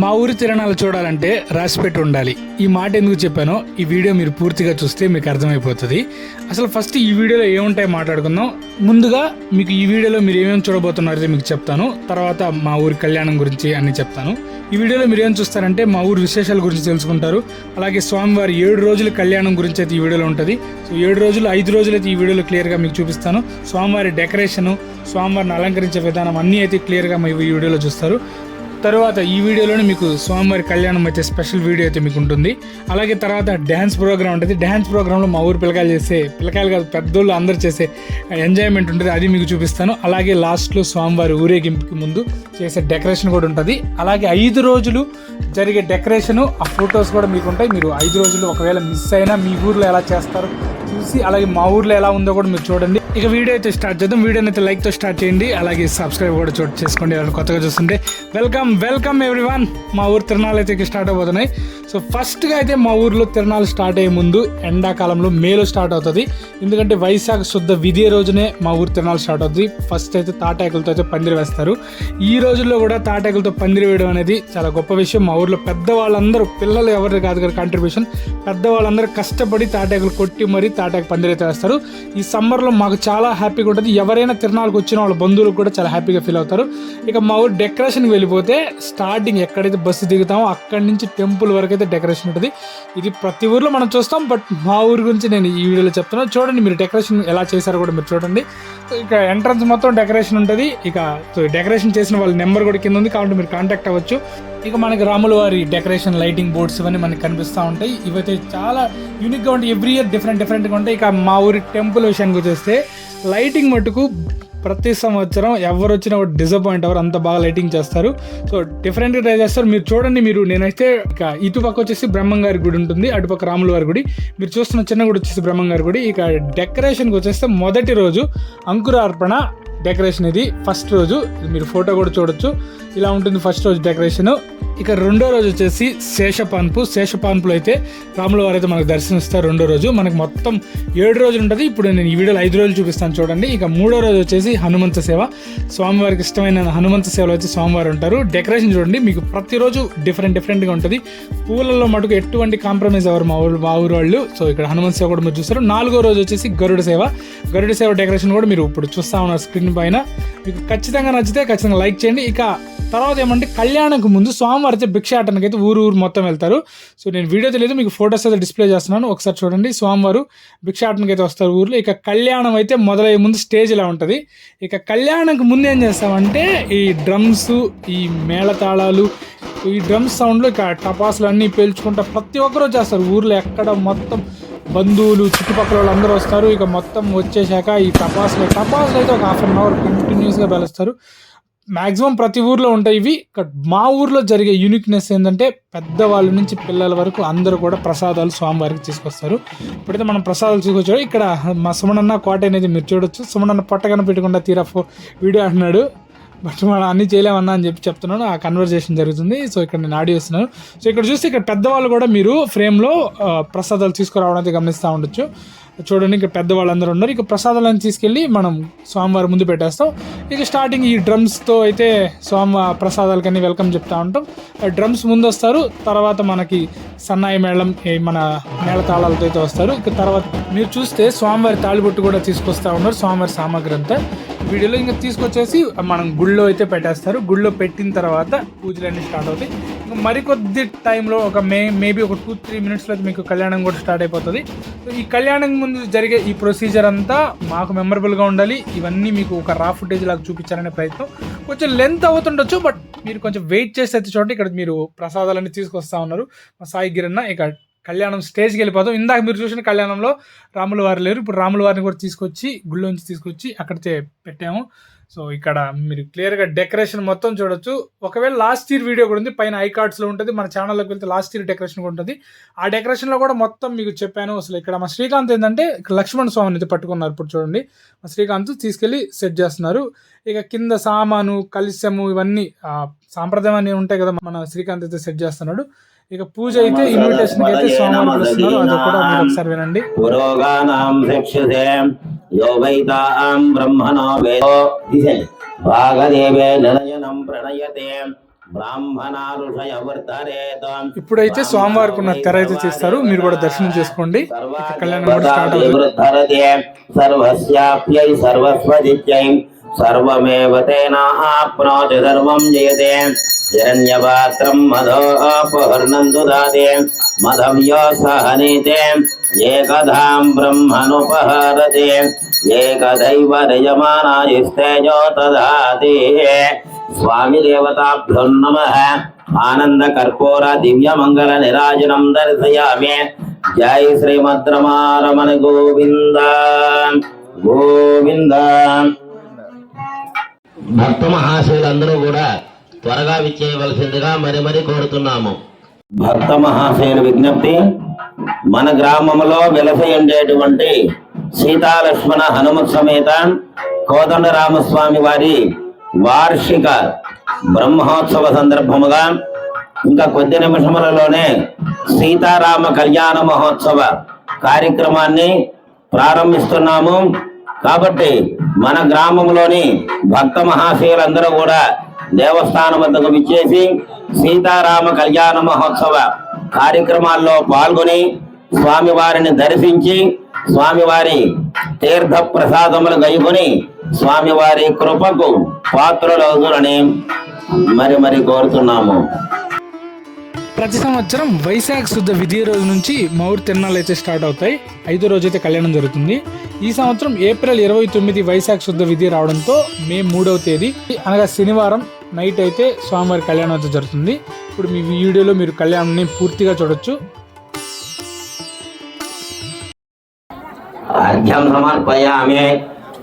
మా ఊరి తిరణాలు చూడాలంటే రాసిపెట్టి ఉండాలి. ఈ మాట ఎందుకు చెప్పానో ఈ వీడియో మీరు పూర్తిగా చూస్తే మీకు అర్థమైపోతుంది. అసలు ఫస్ట్ ఈ వీడియోలో ఏముంటాయో మాట్లాడుకుందాం. ముందుగా మీకు ఈ వీడియోలో మీరు ఏమేమి చూడబోతున్నారో మీకు చెప్తాను. తర్వాత మా ఊరి కళ్యాణం గురించి అన్ని చెప్తాను. ఈ వీడియోలో మీరు ఏం చూస్తారంటే మా ఊరి విశేషాల గురించి తెలుసుకుంటారు. అలాగే స్వామివారి ఏడు రోజుల కళ్యాణం గురించి అయితే ఈ వీడియోలో ఉంటుంది. సో ఏడు రోజులు ఐదు రోజులు అయితే ఈ వీడియోలో క్లియర్గా మీకు చూపిస్తాను. స్వామివారి డెకరేషను స్వామివారిని అలంకరించే విధానం అన్నీ అయితే క్లియర్గా మీ ఈ వీడియోలో చూస్తారు. తర్వాత ఈ వీడియోలోనే మీకు స్వామివారి కళ్యాణం అయితే స్పెషల్ వీడియో అయితే మీకు ఉంటుంది. అలాగే తర్వాత డ్యాన్స్ ప్రోగ్రామ్ ఉంటుంది. డ్యాన్స్ ప్రోగ్రాంలో మా ఊరు పిల్లకాయలు చేసే పిల్లకాయలు కాదు పెద్దోళ్ళు అందరు చేసే ఎంజాయ్మెంట్ ఉంటుంది. అది మీకు చూపిస్తాను. అలాగే లాస్ట్లో స్వామివారి ఊరేగింపుకి ముందు చేసే డెకరేషన్ కూడా ఉంటుంది. అలాగే ఐదు రోజులు జరిగే డెకరేషను ఆ ఫొటోస్ కూడా మీకు ఉంటాయి. మీరు ఐదు రోజులు ఒకవేళ మిస్ అయినా మీ ఊర్లో ఎలా చేస్తారు చూసి అలాగే మా ఊర్లో ఎలా ఉందో కూడా మీరు చూడండి. ఇక వీడియో అయితే స్టార్ట్ చేద్దాం. వీడియోని అయితే లైక్తో స్టార్ట్ చేయండి. అలాగే సబ్స్క్రైబ్ కూడా చోటు చేసుకోండి. ఎవరైనా కొత్తగా చూస్తుంటే వెల్కమ్ వెల్కమ్ ఎవ్రీవన్ మా ఊరు తిరణాలు అయితే స్టార్ట్ అవబోతున్నాయి. సో ఫస్ట్గా అయితే మా ఊర్లో తిరణాలు స్టార్ట్ అయ్యే ముందు ఎండాకాలంలో మేలో స్టార్ట్ అవుతుంది. ఎందుకంటే వైశాఖ శుద్ధ విధియ రోజునే మా ఊరు తిరణాలు స్టార్ట్ అవుతుంది. ఫస్ట్ అయితే తాటాకులతో అయితే పందిరి వేస్తారు. ఈ రోజుల్లో కూడా తాటాకులతో పందిరి వేయడం అనేది చాలా గొప్ప విషయం. మా ఊర్లో పెద్దవాళ్ళందరూ పిల్లలు ఎవరు కాదు కదా కాంట్రిబ్యూషన్ పెద్దవాళ్ళందరూ కష్టపడి తాటాకులు కొట్టి మరీ తాటాకు పందిరి అయితే వేస్తారు. ఈ సమ్మర్లో మాకు చాలా హ్యాపీగా ఉంటుంది. ఎవరైనా తిరణాలకు వచ్చిన వాళ్ళ బంధువులకు కూడా చాలా హ్యాపీగా ఫీల్ అవుతారు. ఇక మా ఊరు డెకరేషన్కి వెళ్ళిపోతే స్టార్టింగ్ ఎక్కడైతే బస్సు దిగుతామో అక్కడి నుంచి టెంపుల్ వరకు అయితే డెకరేషన్ ఉంటుంది. ఇది ప్రతి ఊర్లో మనం చూస్తాం. బట్ మా ఊరి గురించి నేను ఈ వీడియోలో చెప్తున్నాను చూడండి మీరు డెకరేషన్ ఎలా చేశారో కూడా మీరు చూడండి. ఇక ఎంట్రన్స్ మొత్తం డెకరేషన్ ఉంటుంది. ఇక డెకరేషన్ చేసిన వాళ్ళ నెంబర్ కూడా కింద ఉంది. కాబట్టి మీరు కాంటాక్ట్ అవ్వచ్చు. ఇక మనకి రాముల వారి డెకరేషన్ లైటింగ్ బోర్డ్స్ ఇవన్నీ మనకి కనిపిస్తూ ఉంటాయి. ఇవైతే చాలా యూనిక్గా ఉంటాయి. ఎవ్రీ ఇయర్ డిఫరెంట్ డిఫరెంట్గా ఉంటాయి. ఇక మా ఊరి టెంపుల్ విషయానికి వచ్చేస్తే లైటింగ్ మటుకు ప్రతి సంవత్సరం ఎవరు వచ్చినా ఒక డిసప్పాయింట్ అవ్వరు అంత బాగా లైటింగ్ చేస్తారు. సో డిఫరెంట్గా ట్రై చేస్తారు. మీరు చూడండి మీరు నేనైతే ఇక ఇటుపక్క వచ్చేసి బ్రహ్మంగారి గుడి ఉంటుంది అటుపక్క రాముల వారి గుడి. మీరు చూస్తున్న చిన్న గుడి వచ్చేసి బ్రహ్మంగారి గుడి. ఇక డెకరేషన్కి వచ్చేస్తే మొదటి రోజు అంకురార్పణ డెకరేషన్ ఇది. ఫస్ట్ రోజు మీరు ఫోటో కూడా చూడొచ్చు. ఇలా ఉంటుంది ఫస్ట్ రోజు డెకరేషన్ ఇక రెండో రోజు వచ్చేసి శేషపాన్పు శేషపాన్పులో అయితే రాముల వారు అయితే మనకు దర్శనమిస్తారు రెండో రోజు. మనకు మొత్తం ఏడు రోజులు ఉంటుంది. ఇప్పుడు నేను ఈ వీడియోలో ఐదు రోజులు చూపిస్తాను చూడండి. ఇక మూడో రోజు వచ్చేసి హనుమంత సేవ. స్వామివారికి ఇష్టమైన హనుమంత సేవలో వచ్చి స్వామివారు ఉంటారు. డెకరేషన్ చూడండి. మీకు ప్రతిరోజు డిఫరెంట్ డిఫరెంట్గా ఉంటుంది. పూలలో మటుకు ఎటువంటి కాంప్రమైజ్ ఎవరు మా ఊరు మా ఊరు వాళ్ళు. సో ఇక్కడ హనుమంత సేవ కూడా మీరు చూస్తారు. నాలుగో రోజు వచ్చేసి గరుడ సేవ. గరుడ సేవ డెకరేషన్ కూడా మీరు ఇప్పుడు చూస్తా ఉన్నారు స్క్రీన్ పైన. మీకు ఖచ్చితంగా నచ్చితే ఖచ్చితంగా లైక్ చేయండి. ఇక తర్వాత ఏమంటే కళ్యాణంకు ముందు స్వామివారి అయితే భిక్షాటనకి అయితే ఊరు ఊరు మొత్తం వెళ్తారు. సో నేను వీడియో తెలియదు మీకు ఫొటోస్ అయితే డిస్ప్లే చేస్తున్నాను. ఒకసారి చూడండి స్వామివారు భిక్షాటనకి అయితే వస్తారు ఊర్లో. ఇక కళ్యాణం అయితే మొదలయ్యే ముందు స్టేజ్ ఇలా ఉంటుంది. ఇక కళ్యాణంకి ముందు ఏం చేస్తామంటే ఈ డ్రమ్స్ ఈ మేళతాళాలు ఈ డ్రమ్స్ సౌండ్లో ఇక టపాసులు అన్నీ పేల్చుకుంటా ప్రతి ఒక్కరు వచ్చేస్తారు ఊర్లో ఎక్కడ మొత్తం బంధువులు చుట్టుపక్కల వాళ్ళందరూ వస్తారు. ఇక మొత్తం వచ్చేసాక ఈ టపాసులు టపాసులు అయితే ఒక హాఫ్ అన్ అవర్ కంటిన్యూస్గా పేలుస్తారు. మాక్సిమం ప్రతి ఊర్లో ఉంటాయి ఇవి. మా ఊర్లో జరిగే యూనిక్నెస్ ఏంటంటే పెద్దవాళ్ళ నుంచి పిల్లల వరకు అందరూ కూడా ప్రసాదాలు స్వామివారికి తీసుకొస్తారు. ఇప్పుడైతే మనం ప్రసాదాలు తీసుకొచ్చాడు ఇక్కడ మా సుమనన్న కోట అనేది మీరు చూడొచ్చు. సుమనన్న పొట్టగన పెట్టకుండా తీరా ఫో వీడియో అంటున్నాడు. బట్ మనం అన్ని చేయలేమన్నా అని చెప్పి చెప్తున్నాను. ఆ కన్వర్జేషన్ జరుగుతుంది. సో ఇక్కడ నేను ఆడియో ఇస్తున్నాను. సో ఇక్కడ చూస్తే ఇక్కడ పెద్దవాళ్ళు కూడా మీరు ఫ్రేమ్లో ప్రసాదాలు తీసుకురావడం అయితే గమనిస్తూ ఉండొచ్చు. చూడండి ఇంకా పెద్దవాళ్ళందరూ ఉన్నారు. ఇక ప్రసాదాలను తీసుకెళ్ళి మనం స్వామివారి ముందు పెట్టేస్తాం. ఇక స్టార్టింగ్ ఈ డ్రమ్స్తో అయితే స్వామి ప్రసాదాలకన్నీ వెల్కమ్ చెప్తా ఉంటాం. డ్రమ్స్ ముందు వస్తారు తర్వాత మనకి సన్నాయి మేళం ఈ మన మేళ తాళాలతో అయితే వస్తారు. ఇక తర్వాత మీరు చూస్తే స్వామివారి తాళిబొట్టు కూడా తీసుకొస్తా ఉన్నారు స్వామివారి సామాగ్రి అంతా. వీడియోలో ఇంకా తీసుకొచ్చేసి మనం గుళ్ళో అయితే పెట్టేస్తారు. గుళ్ళో పెట్టిన తర్వాత పూజలన్నీ స్టార్ట్ అవుతాయి. మరికొద్ది టైంలో ఒక మే మేబీ ఒక టూ త్రీ మినిట్స్లో అయితే మీకు కళ్యాణం కూడా స్టార్ట్ అయిపోతుంది. సో ఈ కళ్యాణం ముందు జరిగే ఈ ప్రొసీజర్ అంతా మాకు మెమరబుల్గా ఉండాలి. ఇవన్నీ మీకు ఒక రా ఫుటేజ్ లాగా చూపించాలనే ప్రయత్నం. కొంచెం లెంత్ అవుతుండొచ్చు బట్ మీరు కొంచెం వెయిట్ చేస్తే అయితే చూడండి. ఇక్కడ మీరు ప్రసాదాలన్నీ తీసుకొస్తా ఉన్నారు. మా సాయి గిరన్న ఇక కళ్యాణం స్టేజ్కి వెళ్ళిపోతాం ఇందాక మీరు చూసిన కళ్యాణంలో రాముల వారు లేరు. ఇప్పుడు రాముల వారిని కూడా తీసుకొచ్చి గుళ్ళోంచి తీసుకొచ్చి అక్కడ పెట్టాము. సో ఇక్కడ మీరు క్లియర్గా డెకరేషన్ మొత్తం చూడొచ్చు. ఒకవేళ లాస్ట్ ఇయర్ వీడియో కూడా ఉంది పైన ఐ కార్డ్స్లో ఉంటుంది మన ఛానల్లోకి వెళ్తే లాస్ట్ ఇయర్ డెకరేషన్ కూడా ఉంటుంది. ఆ డెకరేషన్లో కూడా మొత్తం మీకు చెప్పాను అసలు ఇక్కడ మా శ్రీకాంత్ ఏంటంటే ఇక్కడ లక్ష్మణ్ స్వామిని అయితే పట్టుకున్నారు ఇప్పుడు చూడండి. మా శ్రీకాంత్ తీసుకెళ్ళి సెట్ చేస్తున్నారు. ఇక కింద సామాను కలుష్యము ఇవన్నీ ఆ, సాంప్రదాయం అనేవి ఉంటాయి కదా మన శ్రీకాంత్ అయితే సెట్ చేస్తున్నాడు. ఇక పూజ అయితే ఇన్విటేషన్ అయితే సోమవారం అది కూడా మీరు ఒకసారి వినండి. పురోగానాం శిక్షతే యో వైతాం బ్రహ్మణో వేదో దిశలి భాగదేవే నిలయనం ప్రణయతే ఇప్పుడైతే స్వామివారికి ఉన్న తెర అయితే తీస్తారు మీరు కూడా దర్శనం చేసుకోండి. కళ్యాణం కూడా స్టార్ట్ సర్వస్యాప్యై సర్వస్వదిత్యై సర్వమేవ తేన ఆప్నోతి సర్వం జయతే। హిరణ్యపాత్రం సహనీతే। ఏకధాం బ్రహ్మనుపహరతే. ఏకదైవ యజమానాయుస్తేజో తదాతి స్వామి దేవతాభ్యో నమ. ఆనంద కర్పూర దివ్య మంగళ నిరాజనం దర్శయామి. జై శ్రీమద్ రమారమణ గోవింద. గోవింద. భక్త మహాశయులందరూ కూడా త్వరగా విచ్చేయవలసిందిగా మరి మరి కోరుతున్నాము. భక్త మహాశయుల విజ్ఞప్తి మన గ్రామంలో వెలసయుండేటువంటి సీతాలక్ష్మణ హనుమత్ సమేత కోదండ రామస్వామి వారి వార్షిక బ్రహ్మోత్సవ సందర్భముగా ఇంకా కొద్ది నిమిషములలోనే సీతారామ కళ్యాణ మహోత్సవ కార్యక్రమాన్ని ప్రారంభిస్తున్నాము. కాబట్టి మన గ్రామంలోని భక్త మహాశయులందరూ కూడా దేవస్థానం వద్దకు విచ్చేసి సీతారామ కళ్యాణ మహోత్సవ కార్యక్రమాల్లో పాల్గొని స్వామివారిని దర్శించి స్వామివారి తీర్థ ప్రసాదములు గైకొని స్వామివారి కృపకు పాత్రలవుతురని మరి మరి కోరుతున్నాము. ప్రతి సంవత్సరం వైశాఖ శుద్ధ విధి రోజు నుంచి మౌరు తిరణాలు అయితే స్టార్ట్ అవుతాయి. ఐదో రోజు అయితే కళ్యాణం జరుగుతుంది. ఈ సంవత్సరం ఏప్రిల్ ఇరవై తొమ్మిది వైశాఖ శుద్ధ విధి రావడంతో మే మూడవ తేదీ. అనగా శనివారం నైట్ అయితే స్వామివారి కళ్యాణం అయితే జరుగుతుంది. ఇప్పుడు మీ వీడియోలో మీరు కళ్యాణాన్ని పూర్తిగా చూడొచ్చు. అర్ఘ్యం సమర్పయామి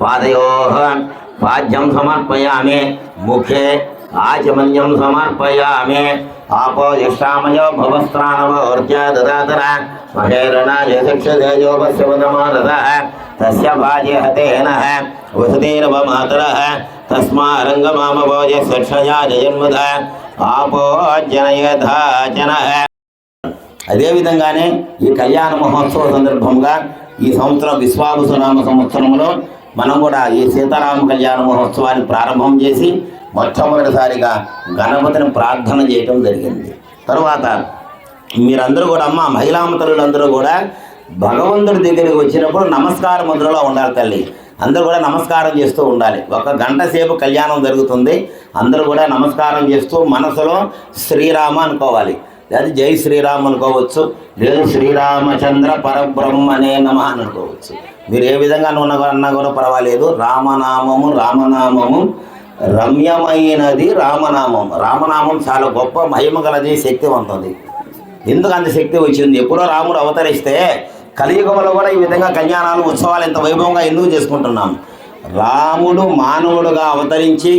పాదయో పాద్యం సమర్పయామి ముఖే ఆచమన్యం సమర్పయామి. ఆపో యష్టామయో భవస్త్రాణమోర్జ దదాతర మహేరణాయ శిక్షదేజోపస్యవదమారద తస్య భాజ్య హతేన వసుదేరవ మాతర. తస్మా శిక్షయా జన్మద ఆపో జనయథా ఈ కళ్యాణ మహోత్సవ సందర్భంగా ఈ సంవత్సరం విశ్వావసునామ సంవత్సరంలో మనం కూడా ఈ సీతారామ కళ్యాణ మహోత్సవాన్ని ప్రారంభం చేసి మొట్టమొదటిసారిగా గణపతిని ప్రార్థన చేయటం జరిగింది. తరువాత మీరందరూ కూడా అమ్మ మహిళామతరులందరూ కూడా భగవంతుడి దగ్గరికి వచ్చినప్పుడు నమస్కార ముద్రలో ఉండాలి తల్లి. అందరూ కూడా నమస్కారం చేస్తూ ఉండాలి. ఒక గంట సేపు కళ్యాణం జరుగుతుంది. అందరూ కూడా నమస్కారం చేస్తూ మనసులో శ్రీరామ అనుకోవాలి. లేదా జై శ్రీరామ్ అనుకోవచ్చు. లేదు శ్రీరామచంద్ర పరబ్రహ్మనే నమ అని అనుకోవచ్చు. మీరు ఏ విధంగా ఉన్న అన్నా కూడా పర్వాలేదు. రామనామము రామనామము రమ్యమైనది రామనామం. రామనామం చాలా గొప్ప మహిమ గలది శక్తివంతది ఎందుకు అంత శక్తి వచ్చింది? ఎప్పుడో రాముడు అవతరిస్తే కలియుగంలో కూడా ఈ విధంగా కళ్యాణాలు ఉత్సవాలు ఇంత వైభవంగా ఎందుకు చేసుకుంటున్నాం? రాముడు మానవుడుగా అవతరించి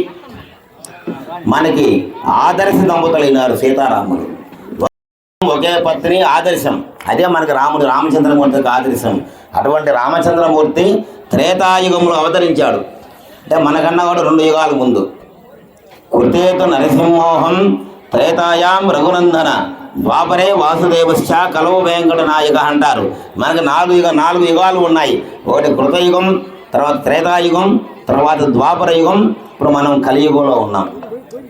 మనకి ఆదర్శ దంపతులైనారు సీతారాముడు ఒకే పత్ని ఆదర్శం. అదే మనకి రాముడు రామచంద్రమూర్తికి ఆదర్శం. అటువంటి రామచంద్రమూర్తి త్రేతాయుగంలో అవతరించాడు. అంటే మనకన్నా కూడా రెండు యుగాల ముందు. కృతేతు నరసింహోహం త్రేతాయాం రఘునందన. ద్వాపరే వాసుదేవశ్చ కలవ వెంకట నాయక అంటారు. మనకు నాలుగు యుగ నాలుగు యుగాలు ఉన్నాయి. ఒకటి కృతయుగం తర్వాత త్రేతాయుగం తర్వాత ద్వాపర యుగం ఇప్పుడు మనం కలియుగంలో ఉన్నాం.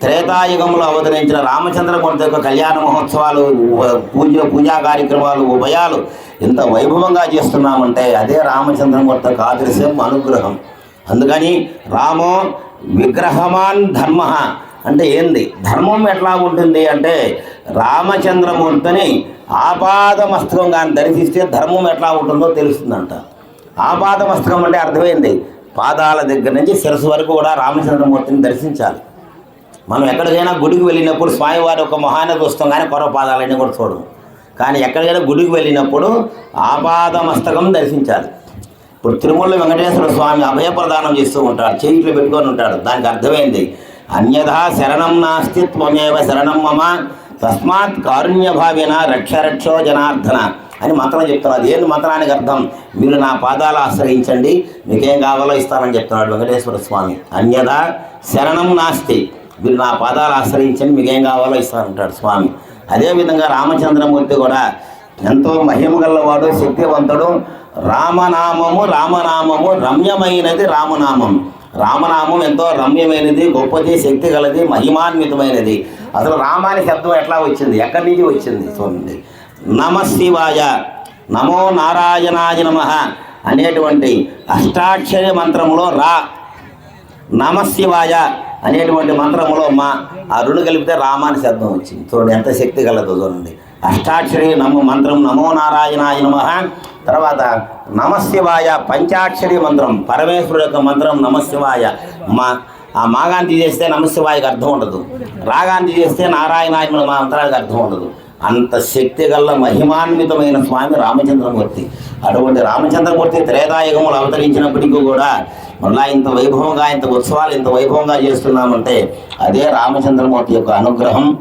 త్రేతాయుగంలో అవతరించిన రామచంద్రమూర్తి యొక్క కళ్యాణ మహోత్సవాలు పూజ పూజా కార్యక్రమాలు ఉభయాలు ఇంత వైభవంగా చేస్తున్నామంటే అదే రామచంద్రమూర్తి యొక్క ఆదర్శం అనుగ్రహం. అందుకని రామో విగ్రహమాన్ ధర్మ అంటే ఏంది? ధర్మం ఎట్లా ఉంటుంది అంటే రామచంద్రమూర్తిని ఆపాదమస్తకం కానీ దర్శిస్తే ధర్మం ఎట్లా ఉంటుందో తెలుస్తుందంట. ఆపాదమస్తకం అంటే అర్థమైంది? పాదాల దగ్గర నుంచి శిరస్సు వరకు కూడా రామచంద్రమూర్తిని దర్శించాలి. మనం ఎక్కడికైనా గుడికి వెళ్ళినప్పుడు స్వామివారి ఒక మొహాన్ని చూస్తాం కానీ కొర పాదాలన్నీ కూడా చూడము. కానీ ఎక్కడికైనా గుడికి వెళ్ళినప్పుడు ఆపాదమస్తకం దర్శించాలి. ఇప్పుడు తిరుమల వెంకటేశ్వర స్వామి అభయప్రదానం చేస్తూ ఉంటాడు చేతులు పెట్టుకొని ఉంటాడు. దానికి అర్థమైంది? అన్యథా శరణం నాస్తి త్వమేవ శరణం మమ. తస్మాత్ కారుణ్య భావేన రక్ష రక్షో జనార్దన అని మంత్రం చెప్తున్నాడు. ఏంటి మంత్రానికి అర్థం? మీరు నా పాదాలు ఆశ్రయించండి. మీకేం కావాలో ఇస్తానని చెప్తున్నాడు వెంకటేశ్వర స్వామి. అన్యథా శరణం నాస్తి. మీరు నా పాదాలు ఆశ్రయించండి. మీకేం కావాలో ఇస్తానంటాడు స్వామి. అదేవిధంగా రామచంద్రమూర్తి కూడా ఎంతో మహిమ గల్లవాడు శక్తివంతుడు. రామనామము రామనామము రమ్యమైనది రామనామం. రామనామం ఎంతో రమ్యమైనది గొప్పది శక్తి గలది మహిమాన్వితమైనది. అసలు రామాని శబ్దం ఎట్లా వచ్చింది? ఎక్కడి నుంచి వచ్చింది? చూడండి. నమ శివాయ నమో నారాయణాయ నమ అనేటువంటి అష్టాక్షరి మంత్రములో రా. నమశివాయ అనేటువంటి మంత్రములో మా. ఆ రెండు కలిపితే రామాని శబ్దం వచ్చింది. చూడండి ఎంత శక్తి కలదో చూడండి. అష్టాక్షరి నమో మంత్రం నమో నారాయణాయ నమ తర్వాత నమశివాయ పంచాక్షరి మంత్రం పరమేశ్వరుడు యొక్క మంత్రం నమశివాయ. మా ఆ మాగాంతి చేస్తే నమశివాయకి అర్థం ఉండదు. రాగాంతి చేస్తే నారాయణాయ మా మంత్రానికి అర్థం ఉండదు. అంత శక్తి గల్ల మహిమాన్వితమైన స్వామి రామచంద్రమూర్తి. అటువంటి రామచంద్రమూర్తి త్రేతాయుగములు అవతరించినప్పటికీ కూడా మళ్ళా ఇంత వైభవంగా ఇంత ఉత్సవాలు ఇంత వైభవంగా చేస్తున్నామంటే అదే రామచంద్రమూర్తి యొక్క అనుగ్రహం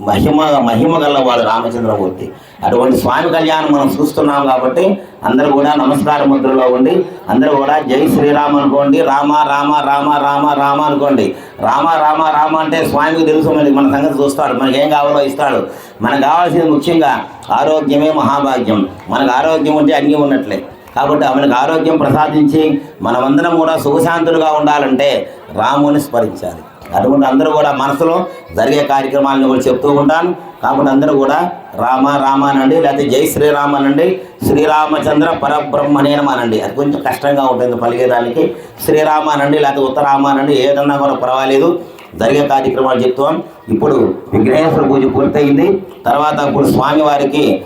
మహిమ మహిమ గల్లవాడు రామచంద్రమూర్తి. అటువంటి స్వామి కళ్యాణం మనం చూస్తున్నాం కాబట్టి అందరూ కూడా నమస్కార ముద్రలో ఉండి అందరూ కూడా జై శ్రీరామ్ అనుకోండి రామ రామ రామ రామ రామ అనుకోండి. రామ రామ రామ అంటే స్వామికి తెలుసు మరి మన సంగతి చూస్తాడు. మనకి ఏం కావాలో ఇస్తాడు. మనకు కావాల్సింది ముఖ్యంగా ఆరోగ్యమే మహాభాగ్యం. మనకు ఆరోగ్యం ఉంటే అన్నీ ఉన్నట్లే. కాబట్టి మనకు ఆరోగ్యం ప్రసాదించి మనమందరం కూడా సుఖశాంతులుగా ఉండాలంటే రాముని స్మరించాలి. అటువంటి అందరూ కూడా మనసులో జరిగే కార్యక్రమాలను కూడా చెప్తూ ఉంటాను. కాబట్టి అందరూ కూడా రామ రామ అనండి లేకపోతే జై శ్రీరామ అనండి శ్రీరామచంద్ర పరబ్రహ్మనేనం అనండి అది కొంచెం కష్టంగా ఉంటుంది పలికేదానికి. శ్రీరామ అనండి లేకపోతే ఉత్తరామ అనండి ఏదన్నా కూడా పర్వాలేదు. జరిగే కార్యక్రమాలు చెప్తాం. ఇప్పుడు విఘ్నేశ్వర పూజ పూర్తయింది. తర్వాత ఇప్పుడు స్వామివారికి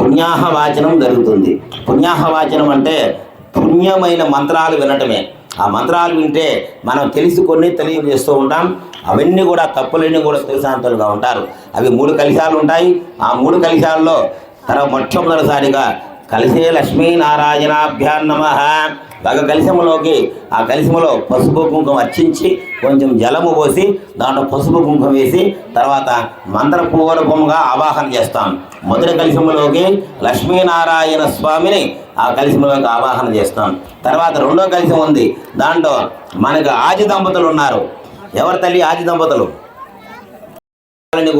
పుణ్యాహ వాచనం జరుగుతుంది. పుణ్యాహ వాచనం అంటే పుణ్యమైన మంత్రాలు వినటమే. ఆ మంత్రాలు వింటే మనం తెలుసుకొని తెలియజేస్తూ ఉంటాం. అవన్నీ కూడా తప్పులన్నీ కూడా తెలుసాంతులుగా ఉంటారు. అవి మూడు కలిశాలు ఉంటాయి. ఆ మూడు కలిశాల్లో తర్వాత మొట్టమొదటిసారిగా కలిసే లక్ష్మీనారాయణాభ్యాన్ నమ. ఒక కలిశములోకి ఆ కలిశములో పసుపు కుంకుమ అర్చించి కొంచెం జలము పోసి దాంట్లో పసుపు కుంకుమ వేసి తర్వాత మంత్రపూర్వకంగా ఆవాహన చేస్తాం. మొదటి కలిశములోకి లక్ష్మీనారాయణ స్వామిని ఆ కలిసిములకు ఆవాహన చేస్తాం తర్వాత రెండో కలిసి ఉంది. దాంట్లో మనకు ఆది దంపతులు ఉన్నారు. ఎవరి తల్లి? ఆది దంపతులు.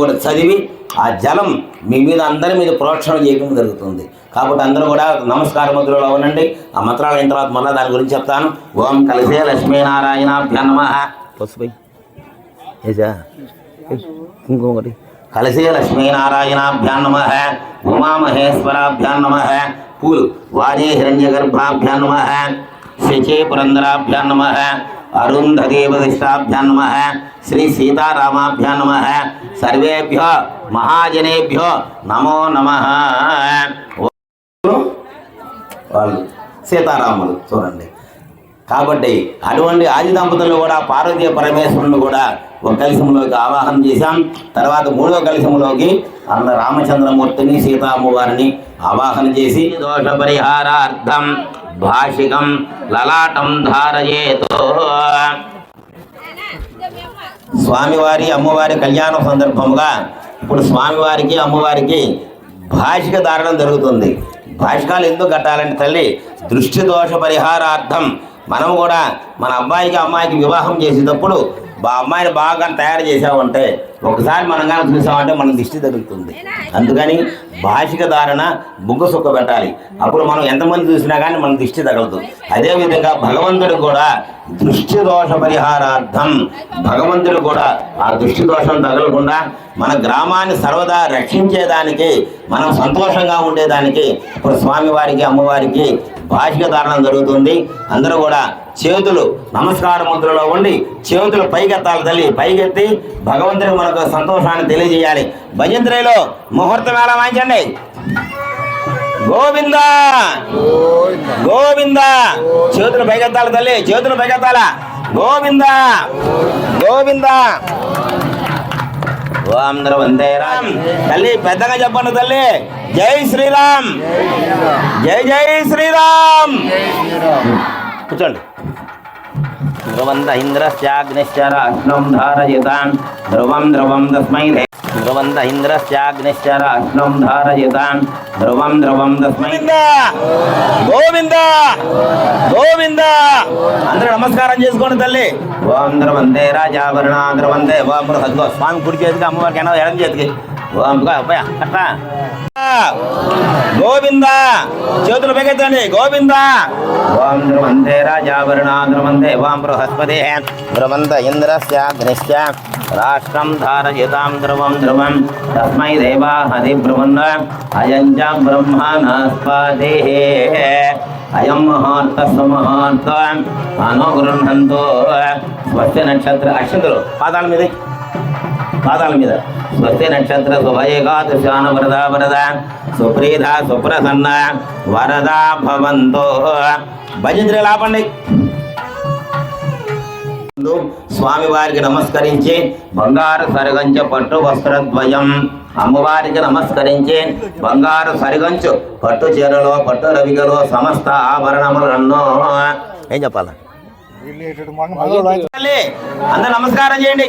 కూడా చదివి ఆ జలం మీ మీద అందరి మీద ప్రోక్షణ చేయడం జరుగుతుంది. కాబట్టి అందరూ కూడా నమస్కార ముద్రలో ఉండండి ఆ మంత్రాలు అయిన తర్వాత మళ్ళీ దాని గురించి చెప్తాను. ఓం కలిసే లక్ష్మీనారాయణ నమ. పసుపై కుంకుమ ఒకటి కలిసే లక్ష్మీనారాయణాభ్యాం నమ. ఉమామహేశ్వరాభ్యాం నమ. పూలు వాజే హిరణ్యగర్భాభ్యాం నమ. శచే పురందరాభ్యాం నమ. అరుంధదేవదిష్టాభ్యాం నమ. శ్రీ సీతారామాభ్యాం నమ. సర్వేభ్యో మహాజనేభ్యో నమో నమ. వాళ్ళు సీతారాములు చూడండి. కాబట్టి అటువంటి ఆది దంపతులు కూడా పార్వతీ పరమేశ్వరుని కూడా ఒక కలిశంలోకి ఆవాహన చేశాం. తర్వాత మూడో కలిశంలోకి అన్న రామచంద్రమూర్తిని సీతామ్మవారిని ఆవాహన చేసి దోష పరిహారార్థం భాషికం లలాటం ధారయేతో. స్వామివారి అమ్మవారి కళ్యాణం సందర్భంగా ఇప్పుడు స్వామివారికి అమ్మవారికి భాషిక దారణం జరుగుతుంది. భాషికాలు ఎందుకు కట్టాలంటే తల్లి దృష్టి దోష పరిహారార్థం మనం కూడా మన అబ్బాయికి అమ్మాయికి వివాహం చేసేటప్పుడు బా అమ్మాయిని బాగా తయారు చేసామంటే ఒకసారి మనం కానీ చూసామంటే మన దిష్టి తగులుతుంది. అందుకని భాషిక ధారణ బుగ్గ సుక్క పెట్టాలి. అప్పుడు మనం ఎంతమంది చూసినా కానీ మన దిష్టి తగలదు. అదేవిధంగా భగవంతుడు కూడా దృష్టి దోష పరిహారార్థం భగవంతుడు కూడా ఆ దృష్టి దోషం తగలకుండా మన గ్రామాన్ని సర్వదా రక్షించేదానికి మనం సంతోషంగా ఉండేదానికి ఇప్పుడు స్వామివారికి అమ్మవారికి భాషిక ధారణం జరుగుతుంది. అందరూ కూడా చేతులు నమస్కార ముద్రలో ఉండి చేతులు పైకెత్తాలి తల్లి పైకెత్తి భగవంతుడికి మనకు సంతోషాన్ని తెలియజేయాలి. భజంత్రిలో ముహూర్తం ఎలా వాయించండి? గోవింద! గోవింద! చేతులు పైకెత్తాలి తల్లి చేతులు పైకెత్తాలా? గోవింద! గోవింద! ఓం వందే రామ్. తల్లి పెద్దగా చెప్పండి తల్లి. జై శ్రీరామ్. జై జై శ్రీరామ్. కూర్చోండి. ధ్రువంద ఇంద్రశ్చాగ్నిశ్చరాష్ణం ధారయతాన్ ధ్రువం ధ్రువం తస్మై దే- ధ్రువంద ఇంద్రశ్చాగ్నిశ్చరాష్ణం ధారయతాన్ ధ్రువం ధ్రువం తస్మై గోవింద! గోవింద! అందరూ నమస్కారం చేసుకోండి తల్లి. ఓం ధ్రువందే రాజాభరణ ధ్రువందే ఓం బృహద్గో స్వామి కుడి చేతికి అమ్మవారికి ఎడం చేతికి. గోవింద చేతులు పెగెత్తండి గోవింద. ఓం ధ్రువంతే రాజావరుణా ధ్రువంతే వాం బృహస్పతి ధ్రువంత ఇంద్రస్యాగ్నిశ్చ రాష్ట్రం ధారయతాం ధ్రువం ధ్రువం తస్మై దేవా హరి బ్రువన్న అయం చ బ్రహ్మణస్పతి అయం ముహూర్త సుముహూర్త అనుగృహంతో స్వస్తి నక్షత్ర అక్షంతులు పాదాల మీద పాదాల మీద. స్వస్తి నక్షత్ర శుభయేకాదశాన వరద వరద. సుప్రీత సుప్రసన్న వరద భవంతో. భజంత్రి లాపండి. స్వామి వారికి నమస్కరించి బంగారు సరిగంచ పట్టు వస్త్రద్వయం. అమ్మవారికి నమస్కరించి బంగారు సరిగంచు పట్టు చీరలో పట్టు రవికలో సమస్త ఆభరణములను ఏం చెప్పాలి? అందరు నమస్కారం చేయండి.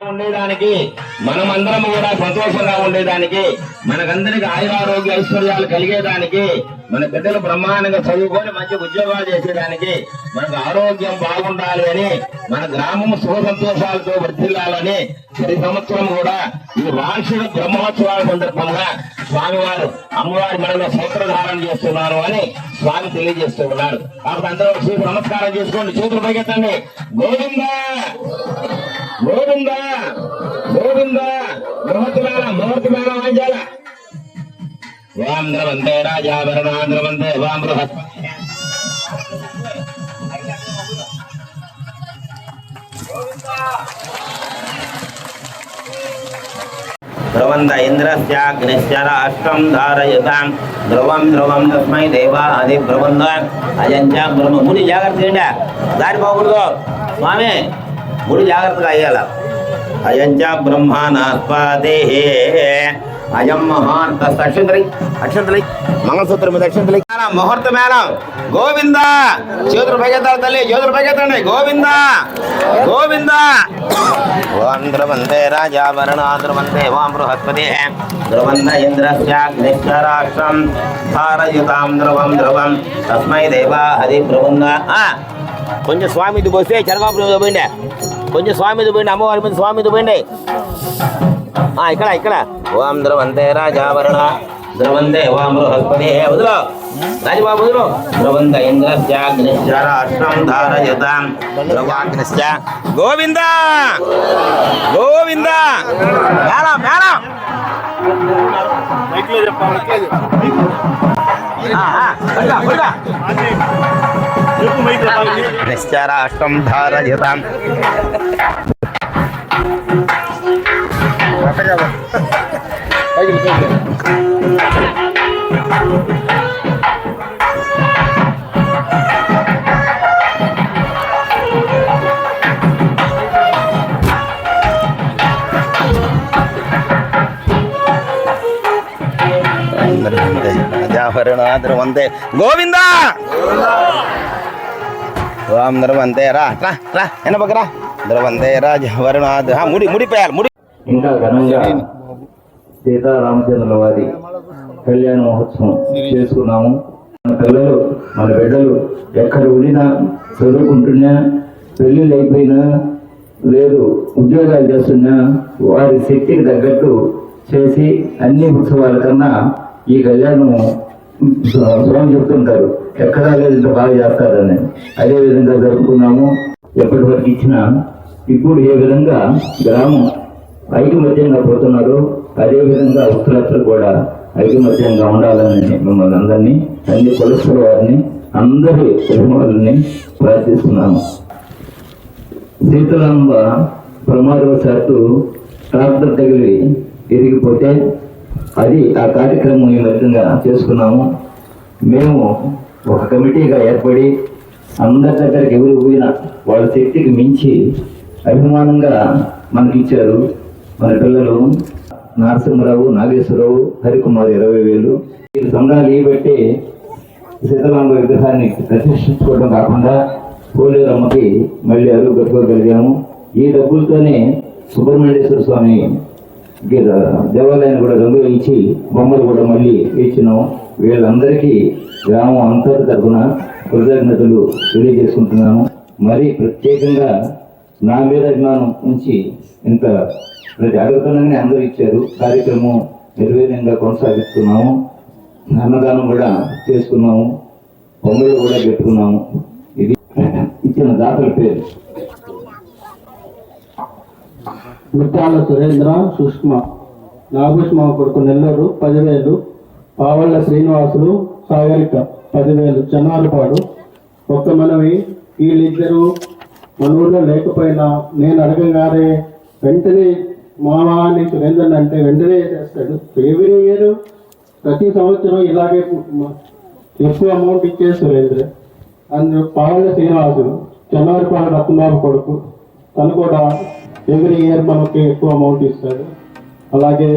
ఉండేదానికి మనమందరం కూడా సంతోషంగా ఉండేదానికి మనకందరికి ఆయురారోగ్య ఐశ్వర్యాలు కలిగేదానికి మన బిడ్డలు బ్రహ్మాండంగా చదువుకొని మంచి ఉద్యోగాలు చేసేదానికి మనకు ఆరోగ్యం బాగుండాలి అని మన గ్రామం సుఖ సంతోషాలతో వర్ధిల్లాలని ప్రతి సంవత్సరం కూడా ఈ వార్షిక బ్రహ్మోత్సవాల సందర్భంగా స్వామివారు అమ్మవారి మనలో సూత్రధారణ చేస్తున్నారు అని స్వామి తెలియజేస్తూ ఉన్నారు. కాబట్టి అందరూ నమస్కారం చేసుకోండి. చేతులు పైకెత్తండి. గోవిందా! గోవింద గోవింద ముహూర్తమేళ ముహూర్తమేళ వాంచాల వాంధ్రవంతే రాజాభరణ ద్రవంతే వాం బృహత్. ధ్రువంత ఇంద్రస్యాగ్నిశ్చ రాష్ట్రం ధారయతాం. ధ్రువం ధ్రువం తస్మై దేవా అది ధ్రువంద. అజంచ బ్రహ్మ ముని జాగ్రత్త దారి పోకూడదు. స్వామి ముడి జాగ్రత్తగా అయ్యాల. అయంచ బ్రహ్మానాస్పదే అయం మహాంత అక్షంతలి అక్షంతలి మంగళసూత్రం మీద అక్షంతలి. ముహూర్త మేళం గోవింద! చేతులు పైకెత్తాలి తల్లి చేతులు పైకెత్తండి. గోవింద! గోవింద! ఓం ధ్రువంతే రాజావరణ ధ్రువంతే ఓం బృహస్పతి. ధ్రువంత ఇంద్రస్యాగ్నిశ్చరాష్ట్రం ధారయుతాం ధ్రువం ధ్రువం. తస్మై దేవా హరి బ్రువంద కొంచెం స్వామి పోస్తే చంద్రబాబు పోయిండే. కొంచెం స్వామి మీద పోయిండి అమ్మవారి మీద స్వామి మీద పోయిండి. ఇక్కడ ఇక్కడ. ఓం ధ్రువంతే రాజావరణ ధ్రువంతే ఓం బృహస్పతి వదులు. రాజబాబు వదులు. ధ్రువంత ఇంద్రస్యాగ్నిశ్చరాష్ట్రం ధారయతాం. ధ్రువాగ్నిశ్చ గోవింద! గోవింద! మేడం మేడం ఆ, ఆ, పడుకో, పడుకో. నిశ్చరాష్ట్రం ధారయతాం ధ్రువంతే గోవింద అందరూ ధ్రువంతే రా రా రా ఎన్న పక్కరా ధ్రువంతే రాజ వరుణాథ ముడి ముడిపోయాలి ముడి. ఇంకా ఘనంగా సీతారామచంద్రుల వారి కళ్యాణ మహోత్సవం చేసుకున్నాము. మన పిల్లలు మన బిడ్డలు ఎక్కడ ఉండినా చదువుకుంటున్నా పెళ్ళిళ్ళు అయిపోయినా లేదు ఉద్యోగాలు చేస్తున్నా వారి శక్తికి తగ్గట్టు చేసి అన్ని ఉత్సవాల కన్నా ఈ కళ్యాణం చెప్తుంటారు. ఎక్కడా లేదు ఇంత బాగా చేస్తారని. అదే విధంగా జరుపుకున్నాము. ఎప్పటి వరకు ఇచ్చినా ఇప్పుడు ఏ విధంగా గ్రామం ఐకమత్యంగా పోతున్నారు అదే విధంగా ఉత్తరాత్రులు కూడా ఐకమత్యంగా ఉండాలని మిమ్మల్ని అందరినీ అన్ని కొలుసుల వారిని అందరి కుటుంబాలని ప్రార్థిస్తున్నాము. సీతారామ ప్రమాదవశాత్తు ట్రాక్టర్ తగిలి ఇరిగిపోతే అది ఆ కార్యక్రమం ఈ విధంగా చేసుకున్నాము. మేము ఒక కమిటీగా ఏర్పడి అందరి దగ్గరికి ఎవరు పోయినా వాళ్ళ శక్తికి మించి అభిమానంగా మనకి ఇచ్చారు మన పిల్లలు నరసింహరావు నాగేశ్వరరావు హరికుమార్ ఇరవై వేలు. ఈ సంఘాలు ఈ సీతారామ విగ్రహాన్ని ప్రతిష్ఠించుకోవడం కాకుండా పోలేరమ్మకి మళ్ళీ అరువు కట్టుకోగలిగాము ఈ డబ్బులతోనే సుబ్రహ్మణ్యేశ్వర స్వామి దేవాలయాన్ని కూడా రంగు ఇచ్చి బొమ్మలు కూడా మళ్ళీ ఇచ్చినాం వీళ్ళందరికీ గ్రామం అంతా తరఫున కృతజ్ఞతలు తెలియజేసుకుంటున్నాము. మరి ప్రత్యేకంగా నా మీద అభిమానం ఉంచి ఇంత ప్రతి అడుగుతున్నానే అందరూ ఇచ్చారు. కార్యక్రమం నిర్వేదంగా కొనసాగిస్తున్నాము. అన్నదానం కూడా చేసుకున్నాము. బొమ్మలు కూడా పెట్టుకున్నాము. ఇది ఇచ్చిన దాతల పేరు. ముత్యాల సురేంద్ర సుష్మ నాగభూషణ కొడుకు నెల్లూరు పదివేలు పావళ్ళ శ్రీనివాసులు సాగరిక పదివేలు చెన్నాలపాడు ఒక్క మనవి వీళ్ళిద్దరూ మన ఊళ్ళో లేకపోయినా నేను అడగగానే వెంటనే మామా నీకు సురేంద్రన్ అంటే వెంటనే చేస్తాడు. ఎవ్రీ ఇయర్ ప్రతి సంవత్సరం ఇలాగే ఎక్కువ అమౌంట్ ఇచ్చే సురేంద్ర. అందులో పావళ్ళ శ్రీనివాసులు చెన్నారిపాడు రత్నబాబు కొడుకు తను కూడా ఎవ్రీ ఇయర్ మనకి ఎక్కువ అమౌంట్ ఇస్తాడు అలాగే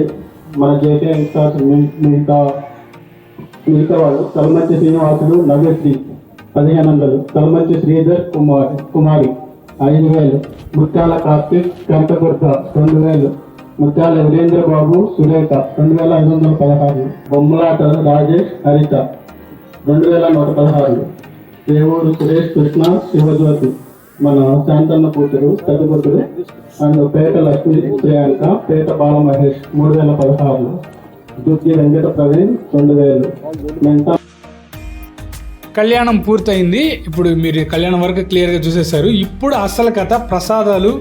మన జేకే ఇన్స్టార్స్ మిగతా మిగతా వాళ్ళు కలమంచి శ్రీనివాసుడు నగశ్రీ పదిహేను వందలు కలమంచి శ్రీధర్ కుమార్ కుమారి ఐదు వేలు ముత్యాల కార్తీక్ కనకదుర్గ రెండు వేలు ముత్యాల వీరేంద్ర బాబు సురేఖ రెండు వేల ఐదు వందల పదహారు బొమ్మలాట రాజేష్ హరిత రెండు వేల నూట పదహారు దేవుడు సురేష్ కృష్ణ శివజ్యోతి మన శాంతన్న కూతురు పెద్ద కూతురు అండ్ పేట లక్ష్మి ప్రియాంక పేట బాల మహేష్ మూడు వేల పదహారు దుర్గి వెంకట ప్రవీణ్ రెండు వేలు. కళ్యాణం పూర్తయింది. ఇప్పుడు మీరు కళ్యాణం వరకు క్లియర్గా చూసేశారు. ఇప్పుడు అసలు కథ ప్రసాదాలు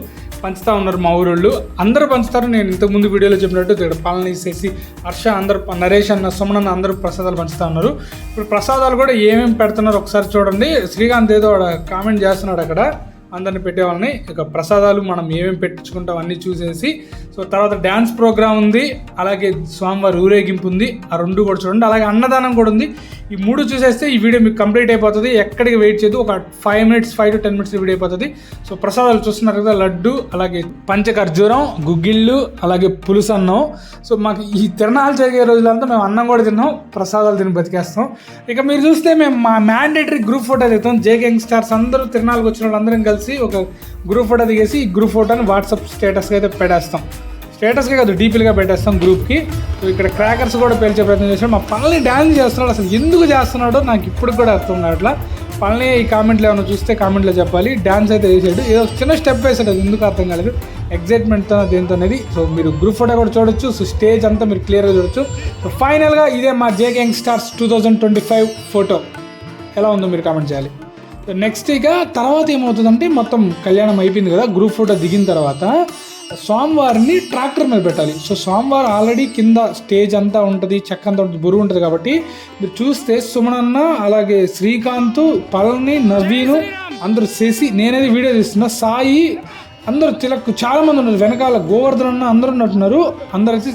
పంచుతా ఉన్నారు మా ఊరోళ్ళు. అందరూ పంచుతారు. నేను ఇంతకు ముందు వీడియోలో చెప్పినట్టు ఇక్కడ పాలన చేసి హర్ష అందరు నరేష్ అన్న సుమన్ అన్న అందరూ ప్రసాదాలు పంచుతా ఉన్నారు. ఇప్పుడు ప్రసాదాలు కూడా ఏమేమి పెడుతున్నారు ఒకసారి చూడండి. శ్రీకాంత్ ఏదో కామెంట్ చేస్తున్నాడు అక్కడ. అందరిని పెట్టేవాళ్ళని. ఇక ప్రసాదాలు మనం ఏమేమి పెట్టించుకుంటాం అన్నీ చూసేసి సో తర్వాత డ్యాన్స్ ప్రోగ్రామ్ ఉంది అలాగే స్వామివారి ఊరేగింపు ఉంది ఆ రెండు కూడా చూడండి అలాగే అన్నదానం కూడా ఉంది. ఈ మూడు చూసేస్తే ఈ వీడియో మీకు కంప్లీట్ అయిపోతుంది. ఎక్కడికి వెయిట్ చేయదు ఒక five minutes five to ten minutes video అయిపోతుంది. సో ప్రసాదాలు చూస్తున్నారు కదా లడ్డు అలాగే పంచఖర్జూరం గుగ్గిళ్ళు అలాగే పులుసు అన్నం. సో మాకు ఈ తిరణాలు జరిగే రోజులంతా మేము అన్నం కూడా తిన్నాం ప్రసాదాలు తిని బతికేస్తాం. ఇక మీరు చూస్తే మేము మా మ్యాండేటరీ గ్రూప్ ఫోటో ఎత్తాం. జే గ్యాంగ్ స్టార్స్ అందరూ తిరణాలకు వచ్చిన వాళ్ళందరం కలిసి ఒక గ్రూప్ ఫోటో దిగేసి ఈ గ్రూప్ ఫోటోని వాట్సాప్ స్టేటస్గా అయితే పెట్టేస్తాం. స్టేటస్గా కాదు డీపీలుగా పెట్టేస్తాం గ్రూప్కి ఇక్కడ క్రాకర్స్ కూడా పేల్చే ప్రయత్నం చేశాడు. మా పళ్ళని డ్యాన్స్ చేస్తున్నాడు అసలు ఎందుకు చేస్తున్నాడో నాకు ఇప్పుడు కూడా అర్థం కావట్లా. పళ్ళని ఈ కామెంట్లు ఏమైనా చూస్తే కామెంట్లో చెప్పాలి. డ్యాన్స్ అయితే వేసాడు ఏదో చిన్న స్టెప్ వేసాడు అది ఎందుకు అర్థం కాలేదు. ఎగ్జైట్మెంట్తో దేంతో అనేది. సో మీరు గ్రూప్ ఫోటో కూడా చూడొచ్చు. సో స్టేజ్ అంతా మీరు క్లియర్గా చూడొచ్చు. సో ఫైనల్గా ఇదే మా J gang stars two thousand twenty five photo ఎలా ఉందో మీరు కామెంట్ చేయాలి. నెక్స్ట్ ఇక తర్వాత ఏమవుతుందంటే మొత్తం కళ్యాణం అయిపోయింది కదా గ్రూప్ ఫోటో దిగిన తర్వాత స్వామివారిని ట్రాక్టర్ మీద పెట్టాలి. సో స్వామివారు ఆల్రెడీ కింద స్టేజ్ అంతా ఉంటుంది చెక్క అంతా ఉంటుంది బురువు ఉంటుంది కాబట్టి మీరు చూస్తే సుమనన్న అలాగే శ్రీకాంత్ పళని నవీను అందరూ చేసి నేనేది వీడియో తీస్తున్నా సాయి అందరూ తిలక్ చాలామంది ఉన్నారు. వెనకాల గోవర్ధన్ అన్న అందరూ ఉన్నట్టున్నారు. అందరూ వచ్చి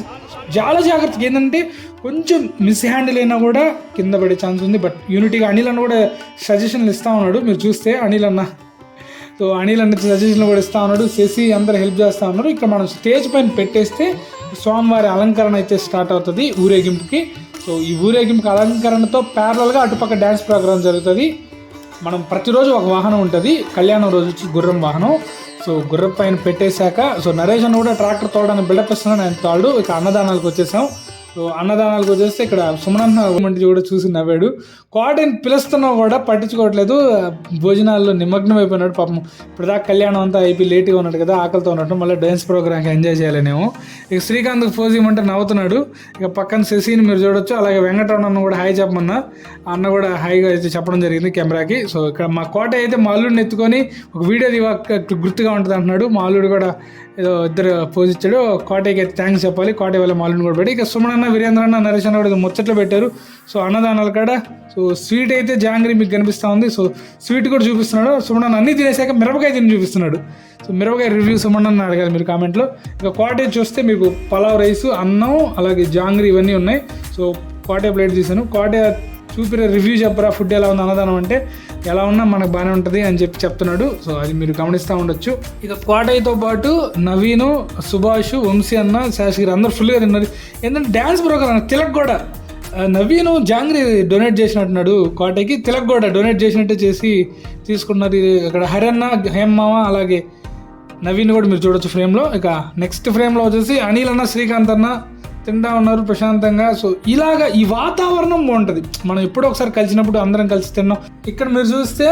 చాలా జాగ్రత్తగా ఏంటంటే కొంచెం మిస్ హ్యాండిల్ అయినా కూడా కింద పడే ఛాన్స్ ఉంది. బట్ యూనిటీగా అనిల్ అన్న కూడా సజెషన్లు ఇస్తా ఉన్నాడు. మీరు చూస్తే అనిల్ అన్న. సో అనిల్ అన్న సజెషన్లు కూడా ఇస్తా ఉన్నాడు. శశి అందరు హెల్ప్ చేస్తూ ఉన్నారు. ఇక్కడ మనం స్టేజ్ పైన పెట్టేస్తే స్వామివారి అలంకరణ అయితే స్టార్ట్ అవుతుంది ఊరేగింపుకి. సో ఈ ఊరేగింపుకి అలంకరణతో ప్యారలల్గా అటుపక్క డ్యాన్స్ ప్రోగ్రామ్ జరుగుతుంది. మనం ప్రతిరోజు ఒక వాహనం ఉంటుంది. కళ్యాణం రోజు వచ్చి గుర్రం వాహనం. సో గుర్రపైన పెట్టేశాక సో నరేష్ కూడా ట్రాక్టర్ తోడడానికి బిల్డప్ ఇస్తున్నాడు ఆయన తోడు ఇక అన్నదానాలకు వచ్చేసాం. సో అన్నదానాలకు వచ్చేస్తే ఇక్కడ సుమనన్న మూమెంట్ కూడా చూసి నవ్వాడు. కోటని పిలుస్తున్నా కూడా పట్టించుకోవట్లేదు. భోజనాల్లో నిమగ్నం అయిపోయినాడు పాపం. ఇప్పుడు దాకా కళ్యాణం అంతా అయిపోయి లేట్గా ఉన్నాడు కదా ఆకలితో ఉన్నట్టు మళ్ళీ డ్యాన్స్ ప్రోగ్రామ్కి ఎంజాయ్ చేయాలనేమో. ఇక శ్రీకాంత్ ఫోజ్ ఇవ్వమంటే నవ్వుతున్నాడు. ఇక పక్కన శశిని మీరు చూడొచ్చు అలాగే వెంకటరమణ అన్న కూడా హాయ్ చెప్పమన్నా. ఆ అన్న కూడా హాయిగా అయితే చెప్పడం జరిగింది కెమెరాకి. సో ఇక్కడ మా కోట అయితే మా అల్లుడిని ఎత్తుకొని ఒక వీడియో దివా గుర్తుగా ఉంటుంది అంటున్నాడు. మా అల్లుడు కూడా ఏదో ఇద్దరు పోజ్ ఇచ్చాడు. కోటయ్యకి అయితే థ్యాంక్స్ చెప్పాలి. కోటయ్య వాళ్ళ మాలను కూడా పెట్టి. ఇక సుమనన్న వీరేంద్ర అన్న నరేష్ అన్న కూడా ముచ్చట్లు పెట్టారు. సో అన్నదానాల కాడ సో స్వీట్ అయితే జాంగ్రీ మీకు కనిపిస్తూ ఉంది. సో స్వీట్ కూడా చూపిస్తున్నాడు. సుమనన్న అన్ని తినేసాక మిరపకాయ తిని చూపిస్తున్నాడు. సో మిరపకాయ రివ్యూ సుమనన్న అడగాలి మీరు కామెంట్లో ఇక కోటయ్య చూస్తే మీకు పలావ్ రైస్ అన్నం అలాగే జాంగ్రీ ఇవన్నీ ఉన్నాయి. సో కోటే ప్లేట్ తీసాను. కోటే చూపిన రివ్యూ చెప్పరా? ఫుడ్ ఎలా ఉంది? అన్నదానం అంటే ఎలా ఉన్నా మనకు బాగానే ఉంటుంది అని చెప్పి చెప్తున్నాడు. సో అది మీరు గమనిస్తూ ఉండొచ్చు. ఇక కోటయ్యతో పాటు నవీను సుభాష్ వంశీ అన్న శాస్త్రి అందరూ ఫుల్గా తిన్నారు. ఏంటంటే డ్యాన్స్ ప్రోగ్రామ్ తిలక్ కూడా నవీను జాంగ్రీ డొనేట్ చేసినట్టున్నాడు కోటకి తిలక్ కూడా డొనేట్ చేసినట్టే చేసి తీసుకున్నారు. ఇది అక్కడ హరన్న హేమ్మామ అలాగే నవీన్ కూడా మీరు చూడొచ్చు ఫ్రేమ్లో ఇక నెక్స్ట్ ఫ్రేమ్లో వచ్చేసి అనిల్ అన్న శ్రీకాంత్ అన్న తింటా ఉన్నారు ప్రశాంతంగా. సో ఇలాగా ఈ వాతావరణం బాగుంటుంది. మనం ఎప్పుడో ఒకసారి కలిసినప్పుడు అందరం కలిసి తిన్నాం. ఇక్కడ మీరు చూస్తే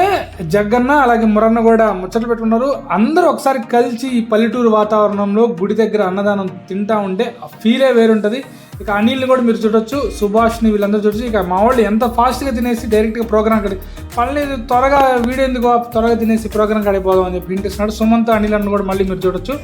జగ్గన్న అలాగే మురన్న కూడా ముచ్చట్లు పెట్టుకున్నారు. అందరూ ఒకసారి కలిసి ఈ పల్లెటూరు వాతావరణంలో గుడి దగ్గర అన్నదానం తింటా ఉంటే ఆ ఫీలే వేరుంటుంది. ఇక అనిల్ని కూడా మీరు చూడొచ్చు సుభాష్ని వీళ్ళందరూ చూడొచ్చు. ఇక మా వాళ్ళు ఎంత ఫాస్ట్గా తినేసి డైరెక్ట్గా ప్రోగ్రామ్ కడి పని త్వరగా వీడియో త్వరగా తినేసి ప్రోగ్రామ్ కడిపోదాం అని చెప్పి ఇంటిస్తున్నాడు సుమంత్ అనిల్ అన్న కూడా మళ్ళీ మీరు చూడొచ్చు.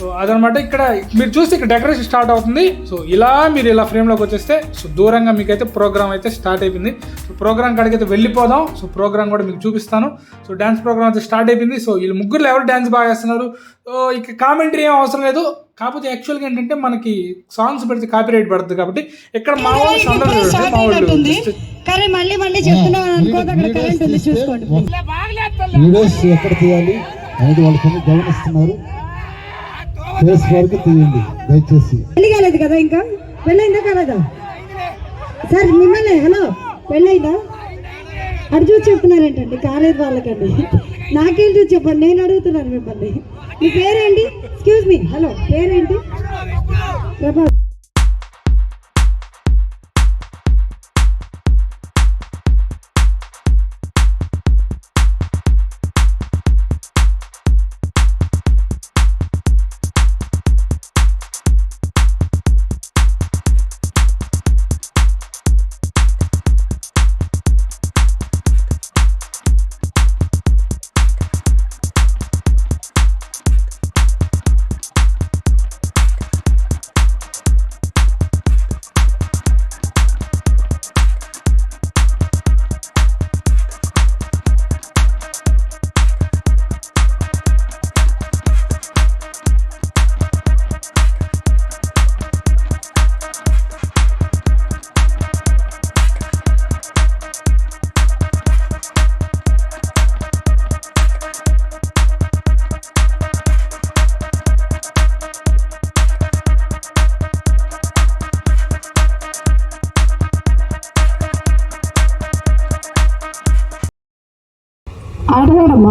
సో అదనమాట ఇక్కడ మీరు చూస్తే ఇక్కడ డెకరేషన్ స్టార్ట్ అవుతుంది. సో ఇలా మీరు ఇలా ఫ్రేమ్లోకి వచ్చేస్తే సో దూరంగా మీకైతే ప్రోగ్రామ్ అయితే స్టార్ట్ అయిపోయింది. సో ప్రోగ్రామ్ కాడికి అయితే వెళ్ళిపోదాం. సో ప్రోగ్రామ్ కూడా మీకు చూపిస్తాను. సో డ్యాన్స్ ప్రోగ్రామ్ అయితే స్టార్ట్ అయిపోయింది. సో వీళ్ళు ముగ్గురు ఎవరు డ్యాన్స్ బాగా వేస్తున్నారు సో ఇక కామెంటరీ ఏం అవసరం లేదు. కాకపోతే యాక్చువల్గా ఏంటంటే మనకి సాంగ్స్ పెడితే కాపీ రైట్ పడుతుంది కాబట్టి ఇక్కడ మా వాళ్ళు కానీ మళ్ళీ మళ్ళీ చెప్తున్నాం అనుకోదు అక్కడ కరెంట్ ఉంది చూసుకోండి. వీడియోస్ ఎక్కడ తీయాలి అనేది వాళ్ళు కొన్ని గమనిస్తున్నారు. ఫేస్ వరకు తీయండి దయచేసి. పెళ్ళి కాలేదు కదా ఇంకా? పెళ్ళైందా కాలేదా? సార్ మిమ్మల్ని హలో పెళ్ళైందా? అటు చూసి చెప్తున్నారేంటండి కాలేదు వాళ్ళకండి. నాకేం చూసి చెప్పండి నేను అడుగుతున్నాను మిమ్మల్ని. మీ పేరేంటి? ఎక్స్క్యూజ్ మీ హలో పేరేంటి? ప్రభా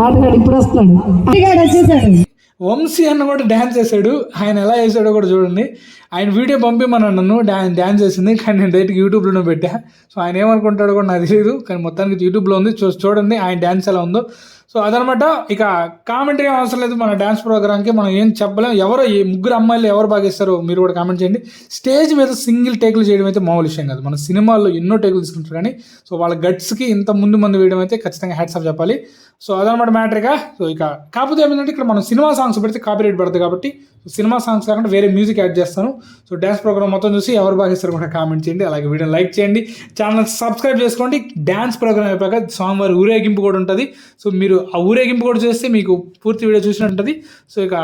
ఆటగాడు ఇప్పుడు వస్తున్నాడు. ఆటగాడు వచ్చేసాడు. వంశీ అన్న కూడా డ్యాన్స్ చేశాడు. ఆయన ఎలా చేశాడో కూడా చూడండి. ఆయన వీడియో పంపిమని నన్ను డ్యాన్స్ డ్యాన్స్ చేసింది. కానీ నేను డైరెక్ట్ యూట్యూబ్లోనే పెట్టా. సో ఆయన ఏమనుకుంటాడో కూడా నాకు తెలియదు కానీ మొత్తానికి యూట్యూబ్లో ఉంది. చూ చూడండి ఆయన డ్యాన్స్ ఎలా ఉందో. సో అదనమాట ఇక కామెంట్ ఏం అవసరం లేదు. మన డ్యాన్స్ ప్రోగ్రామ్కి మనం ఏం చెప్పలేం. ఎవరో ఈ ముగ్గురు అమ్మాయిలు ఎవరు బాగా ఇస్తారో మీరు కూడా కామెంట్ చేయండి. స్టేజ్ మీద సింగిల్ టేకులు చేయడం అయితే మామూలు విషయం కాదు. మన సినిమాల్లో ఎన్నో టేకులు తీసుకుంటారు కానీ సో వాళ్ళ గట్స్కి ఇంత ముందు మంది వేయడం అయితే ఖచ్చితంగా హ్యాట్సాప్ చెప్పాలి. సో అదనమాట మ్యాటర్ ఇక. సో ఇక కాకపోతే ఏమిటంటే ఇక్కడ మనం సినిమా సాంగ్స్ పెడితే కాపీరేట్ పడుతుంది కాబట్టి సినిమా సాంగ్స్ కాకుండా వేరే మ్యూజిక్ యాడ్ చేస్తాను. సో డ్యాన్స్ ప్రోగ్రామ్ మొత్తం చూసి ఎవరు బాగా ఇస్తారు కూడా కామెంట్ చేయండి. అలాగే వీడియో లైక్ చేయండి. ఛానల్ సబ్స్క్రైబ్ చేసుకోండి. డ్యాన్స్ ప్రోగ్రామ్ అయిపోయాక స్వామివారి ఊరేగింపు కూడా ఉంటుంది. సో మీరు ఆ ఊరేగింపు కూడా చేస్తే మీకు పూర్తి వీడియో చూసినట్టు ఉంటుంది. సో ఇక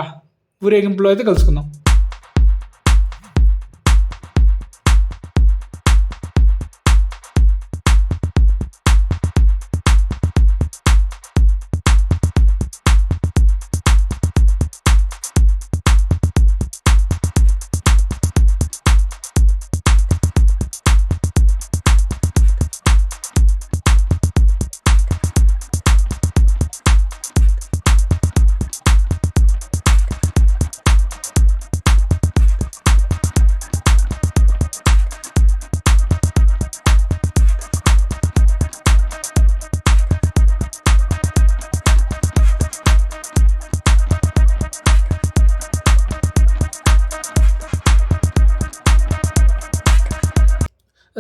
ఊరేగింపులో అయితే కలుసుకుందాం.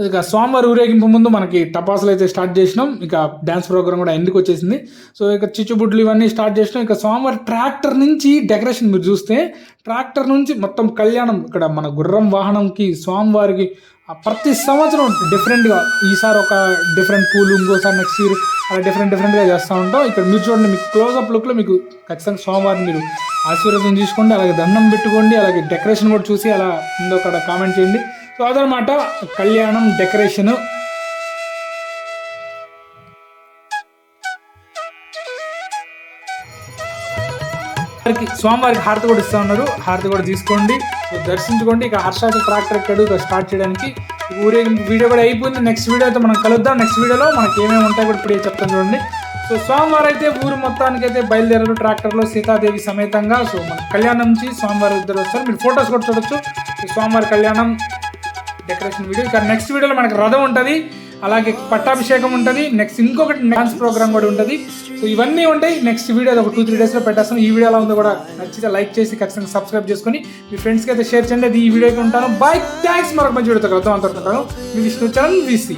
ఇక స్వామివారి ఊరేగింపు ముందు మనకి టపాసులు అయితే స్టార్ట్ చేసినాం. ఇక డ్యాన్స్ ప్రోగ్రామ్ కూడా ఎందుకు వచ్చేసింది? సో ఇక చిచ్చుబుడ్లు ఇవన్నీ స్టార్ట్ చేసినాం. ఇక స్వామివారి ట్రాక్టర్ నుంచి డెకరేషన్ మీరు చూస్తే ట్రాక్టర్ నుంచి మొత్తం కళ్యాణం ఇక్కడ మన గుర్రం వాహనంకి స్వామివారికి ప్రతి సంవత్సరం డిఫరెంట్గా ఈసారి ఒక డిఫరెంట్ పూలు ఇంకోసారి నెక్స్ట్ ఇయర్ అలా డిఫరెంట్ డిఫరెంట్గా చేస్తూ ఉంటాం. ఇక్కడ మీరు చూడండి మీకు క్లోజ్అప్ లుక్లో మీకు ఖచ్చితంగా సోమవారం మీరు ఆశీర్వాదం తీసుకోండి అలాగే దండం పెట్టుకోండి అలాగే డెకరేషన్ కూడా చూసి అలా ఉందో అక్కడ కామెంట్ చేయండి. సో అదనమాట కళ్యాణం డెకరేషన్. స్వామివారికి హారతి కూడా ఇస్తా ఉన్నారు. హారతి కూడా తీసుకోండి. దర్శించుకోండి. ఇక హర్షాచ ట్రాక్టర్ ఎక్కడ స్టార్ట్ చేయడానికి. ఊరే ఊరేగింపు వీడియో కూడా అయిపోయింది. నెక్స్ట్ వీడియో అయితే మనం కలుద్దాం. నెక్స్ట్ వీడియోలో మనకి ఏమేమి ఉంటాయి కూడా ఇప్పుడు చెప్తాను చూడండి. సో స్వామివారు అయితే ఊరు మొత్తానికి అయితే బయలుదేరారు ట్రాక్టర్లో సీతాదేవి సమేతంగా. సో మన కళ్యాణం నుంచి స్వామివారి ఇద్దరు వస్తారు. మీరు ఫొటోస్ కూడా చూడొచ్చు. స్వామివారి కళ్యాణం డెకరేషన్ వీడియో. ఇక నెక్స్ట్ వీడియోలో మనకి రథం ఉంటుంది అలాగే పట్టాభిషేకం ఉంటుంది నెక్స్ట్ ఇంకొకటి డాన్స్ ప్రోగ్రామ్ కూడా ఉంటుంది. సో ఇవన్నీ ఉంటాయి. నెక్స్ట్ వీడియో ఒక టూ త్రీ డేస్లో పెట్టేస్తాను ఈ వీడియో ఎలా ఉందో కూడా నచ్చితే లైక్ చేసి ఖచ్చితంగా సబ్స్క్రైబ్ చేసుకొని మీ ఫ్రెండ్స్కి అయితే షేర్ చేయండి. అది ఈ వీడియోకి ఉంటాను. బై థ్యాంక్స్ మరొక మంచి వీడియోతో కలుద్దాం. అంతవరకు ఉంటాను. మీ విష్ణు చరణ్ వీసీ